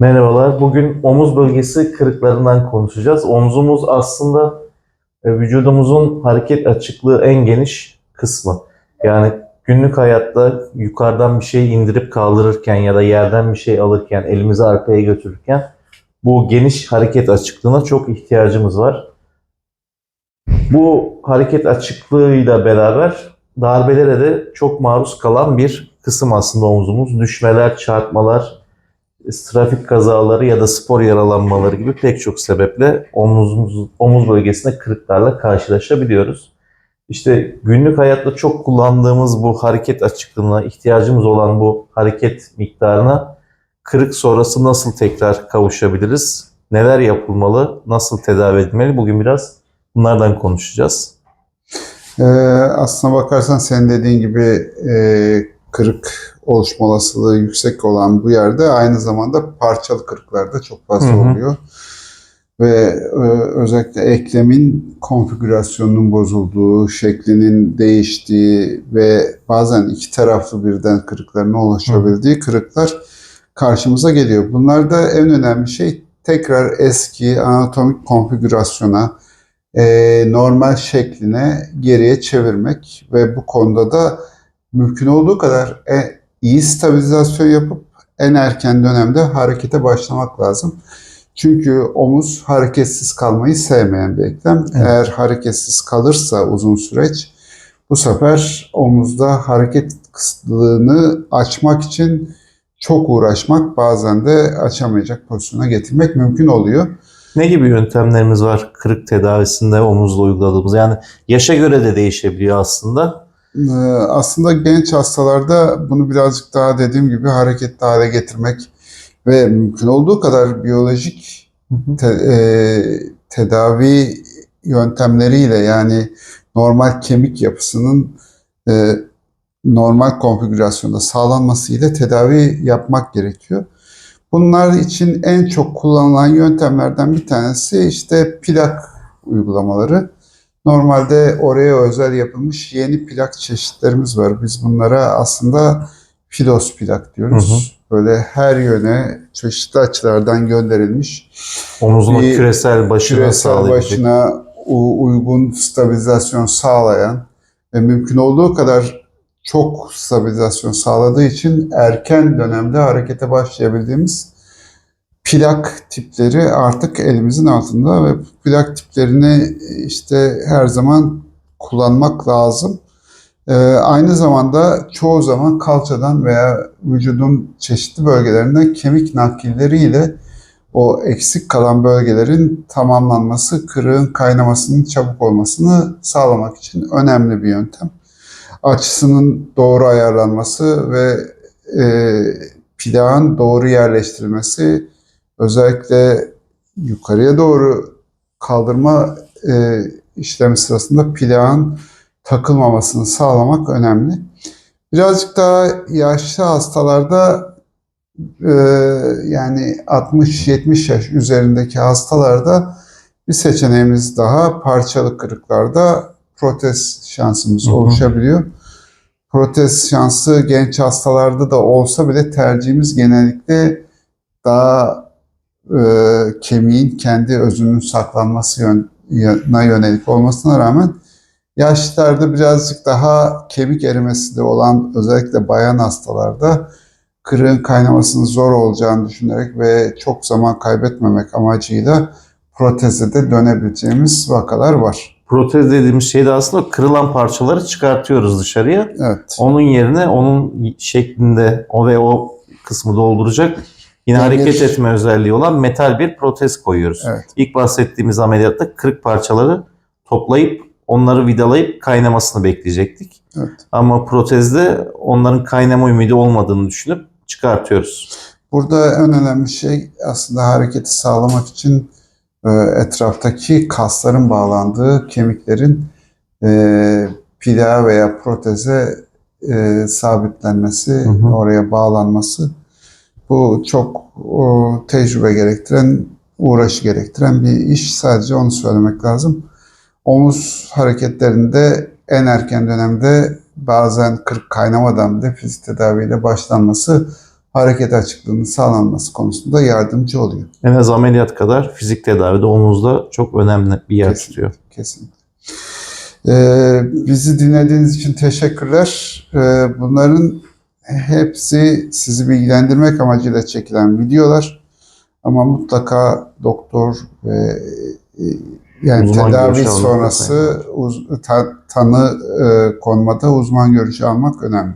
Merhabalar. Bugün omuz bölgesi kırıklarından konuşacağız. Omzumuz aslında e, vücudumuzun hareket açıklığı en geniş kısmı. Yani günlük hayatta yukarıdan bir şey indirip kaldırırken ya da yerden bir şey alırken, elimizi arkaya götürürken bu geniş hareket açıklığına çok ihtiyacımız var. Bu hareket açıklığıyla beraber darbelere de çok maruz kalan bir kısım aslında omzumuz. Düşmeler, çarpmalar, trafik kazaları ya da spor yaralanmaları gibi pek çok sebeple omuzumuz, omuz bölgesinde kırıklarla karşılaşabiliyoruz. İşte günlük hayatta çok kullandığımız bu hareket açıklığına, ihtiyacımız olan bu hareket miktarına kırık sonrası nasıl tekrar kavuşabiliriz? Neler yapılmalı? Nasıl tedavi edilmeli? Bugün biraz bunlardan konuşacağız. Ee, aslına bakarsan senin dediğin gibi e, kırık oluşma olasılığı yüksek olan bu yerde aynı zamanda parçalı kırıklar da çok fazla Hı hı. oluyor. Ve e, özellikle eklemin konfigürasyonunun bozulduğu, şeklinin değiştiği ve bazen iki taraflı birden kırıklarına ulaşabildiği kırıklar karşımıza geliyor. Bunlarda en önemli şey tekrar eski anatomik konfigürasyona, e, normal şekline geriye çevirmek ve bu konuda da mümkün olduğu kadar e, iyi stabilizasyon yapıp en erken dönemde harekete başlamak lazım. Çünkü omuz hareketsiz kalmayı sevmeyen bir eklem. Evet. Eğer hareketsiz kalırsa uzun süreç bu sefer omuzda hareket kısıtlılığını açmak için çok uğraşmak bazen de açamayacak pozisyona getirmek mümkün oluyor. Ne gibi yöntemlerimiz var kırık tedavisinde omuzla uyguladığımız? Yani yaşa göre de değişebiliyor aslında. Ee, Aslında genç hastalarda bunu birazcık daha dediğim gibi hareketli hale getirmek ve mümkün olduğu kadar biyolojik te- e, tedavi yöntemleriyle yani normal kemik yapısının e, normal konfigürasyonda sağlanması ile tedavi yapmak gerekiyor. Bunlar için en çok kullanılan yöntemlerden bir tanesi işte plak uygulamaları. Normalde oraya özel yapılmış yeni plak çeşitlerimiz var. Biz bunlara aslında filos plak diyoruz. Böyle her yöne çeşitli açılardan gönderilmiş Omuzun Bir küresel başına küresel başına uygun stabilizasyon sağlayan ve mümkün olduğu kadar çok stabilizasyon sağladığı için erken dönemde harekete başlayabildiğimiz plak tipleri artık elimizin altında ve plak tiplerini işte her zaman kullanmak lazım. Ee, aynı zamanda çoğu zaman kalçadan veya vücudun çeşitli bölgelerinden kemik nakilleriyle o eksik kalan bölgelerin tamamlanması, kırığın kaynamasının çabuk olmasını sağlamak için önemli bir yöntem. Açısının doğru ayarlanması ve e, plağın doğru yerleştirilmesi, özellikle yukarıya doğru kaldırma e, işlemi sırasında plağın takılmamasını sağlamak önemli. Birazcık daha yaşlı hastalarda ee, yani 60-70 yaş üzerindeki hastalarda bir seçeneğimiz daha parçalı kırıklarda protez şansımız Hı hı. oluşabiliyor. Protez şansı genç hastalarda da olsa bile tercihimiz genellikle daha e, kemiğin kendi özünün saklanması yöne yönelik olmasına rağmen yaşlılarda birazcık daha kemik erimesi de olan özellikle bayan hastalarda kırığın kaynamasının zor olacağını düşünerek ve çok zaman kaybetmemek amacıyla proteze de dönebileceğimiz vakalar var. Protez dediğimiz şey de aslında kırılan parçaları çıkartıyoruz dışarıya. Evet. Onun yerine onun şeklinde o ve o kısmı dolduracak yine Demir. hareket etme özelliği olan metal bir protez koyuyoruz. Evet. İlk bahsettiğimiz ameliyatta kırık parçaları toplayıp onları vidalayıp kaynamasını bekleyecektik. Evet. Ama protezde onların kaynama ümidi olmadığını düşünüp çıkartıyoruz. Burada en önemli şey aslında hareketi sağlamak için e, etraftaki kasların bağlandığı kemiklerin e, plağa veya proteze e, sabitlenmesi, Hı hı. oraya bağlanması. Bu çok o, tecrübe gerektiren, uğraşı gerektiren bir iş. Sadece onu söylemek lazım. Omuz hareketlerinde en erken dönemde bazen kırık kaynamadan bile fizik tedaviyle başlanması hareket açıklığının sağlanması konusunda yardımcı oluyor. En az ameliyat kadar fizik tedavide omuzda çok önemli bir yer Kesinlikle. tutuyor. Kesinlikle. Ee, bizi dinlediğiniz için teşekkürler. Ee, bunların hepsi sizi bilgilendirmek amacıyla çekilen videolar. Ama mutlaka doktor ve e, yani Uzman tedavi sonrası uz- ta- tanı e, konmada uzman görüşü almak önemli.